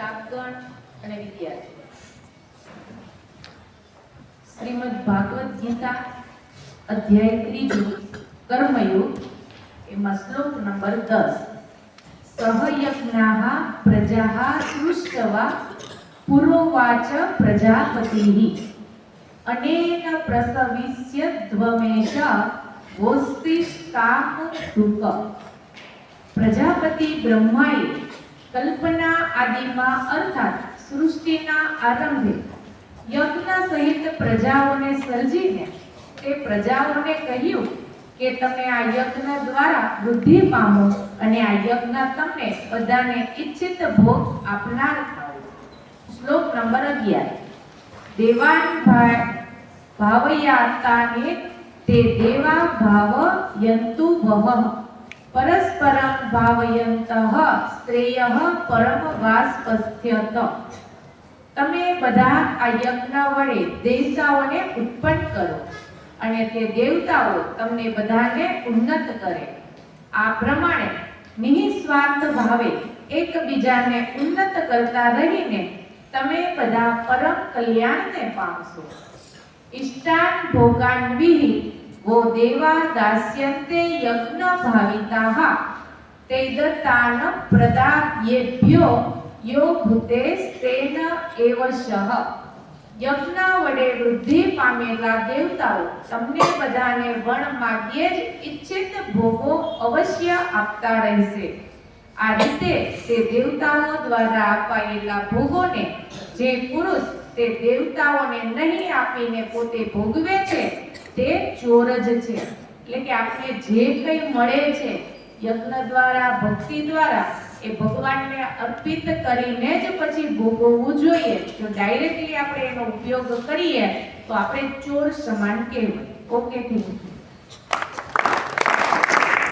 સ્ટાફગણ અને વિદ્યાર્થીઓ. શ્રીમદ ભાગવત ગીતા અધ્યાય ત્રીજો, કર્મયોગ, એમાં શ્લોક નંબર દસ. સહયજ્ઞાઃ પ્રજાઃ સૃષ્ટવા પુરોવાચ પ્રજાપતિ. અનેન પ્રસવિષ્ય ધ્વમેશ વોસ્તિષ્કામ ધૂપ પ્રજાપતિ બ્રહ્માએ કલ્પના આદિમાં અર્થાત સૃષ્ટિના આરંભે યજ્ઞ સહિત પ્રજાઓને સર્જીને તે પ્રજાઓને કહ્યું કે તમે આ યજ્ઞ દ્વારા વૃદ્ધિ પામો અને આ યજ્ઞ તમને બધાને ઈચ્છિત ભોગ આપનાર શ્લોક નંબર અગિયાર. દેવાન ભાવયાતાને તે દેવા ભાવ યંતુ વહઃ પરસ્પરમ ભાવયંતઃ શ્રેયઃ પરમ વાસ્પસ્થ્યત તમે બધા આ યજ્ઞ વડે દેવતાઓને ઉત્પન્ન કરો અને તે દેવતાઓ તમને બધાને ઉન્નત કરે. આ પ્રમાણે નિઃસ્વાર્થ ભાવે એકબીજાને ઉન્નત કરતા રહીને તમે બધા પરમ કલ્યાણને પામશો. ઇષ્ટાન ભોગાન વિહિ વો देवा दास्यन्ते યજ્ઞ भाविताः તે દત્તાન પ્રદાયેભ્યો यो भूतेस्तेन एव शः। યજ્ઞ વડે વૃદ્ધિ પામેલા દેવતાઓ તમને બધાને વણ માગ્યે જ ઈચ્છિત ભોગો અવશ્ય આપતા રહેશે. આ રીતે તે દેવતાઓ દ્વારા અપાયેલા ભોગોને જે પુરુષ તે દેવતાઓને નહીં આપીને પોતે ભોગવે છે, તે ચોર જ છે. એટલે કે આપણે જે કંઈ મળે છે, યજ્ઞ દ્વારા, ભક્તિ દ્વારા, એ ભગવાનને અર્પિત કરીને જ પછી ભોગવવું જોઈએ. જો ડાયરેક્ટલી આપણે એનો ઉપયોગ કરીએ, તો આપણે ચોર સમાન કહેવાય. Okay thank you